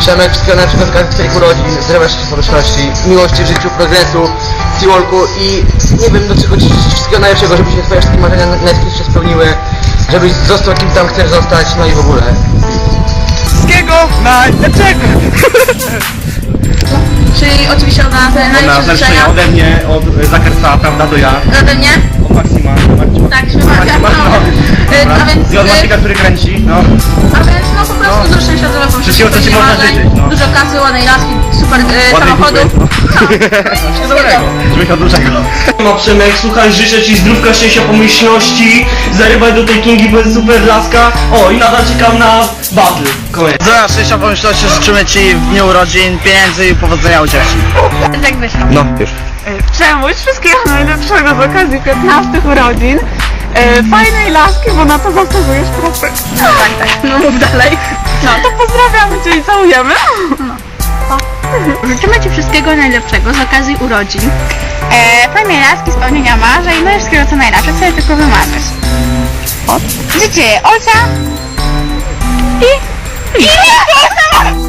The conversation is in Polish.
Przemek, wszystkiego najlepszego z okazji Twoich urodzin, zdrowia, miłości w życiu, progresu, Seawalku i nie wiem do czego Ci życzyć wszystkiego najlepszego, żeby się Twoje wszystkie marzenia najskuteczniej spełniły, żebyś został kim tam chcesz zostać, no i w ogóle. Wszystkiego najlepszego! Czyli oczywiście od nas Na najlepsze życzenia. życzenia ode mnie, od Zakersa, prawda, do ja. Ode mnie? Maksima. Maksima. Tak, śpiewacie. Maksima, No. no. Y, Dobra. A więc, I od Macieka, który kręci, no. a więc no po prostu dużo szczęścia, zdrowia, Wszystkiego, co spełnienia można życzyć, no. Dużo kasy, ładnej laski, super y, Ładnej samochodów. no. Wszystkiego dobrego. Żeby miał dużego. No Przemek, słuchaj, życzę Ci zdrówka, szczęścia, pomyślności, zarybaj do tej Kingi, bo jest super laska. O, i nadal czekam na battle. Koniec. Zdrowia, szczęścia, pomyślności życzymy Ci w dniu urodzin, pieniędzy i powodzenia u dzieci. Tak wyszło. No, już. Czemuś wszystkiego najlepszego z okazji 15 urodzin. E, fajnej laski, bo na to zasługujesz proszę. Tak, tak. No mów dalej. No to pozdrawiamy Cię i całujemy. Życzymy Ci wszystkiego najlepszego z okazji urodzin. E, fajnej laski, spełnienia marzeń, no i wszystkiego co najlepsze, co sobie tylko wymarzysz. Życzę Olcia i... i...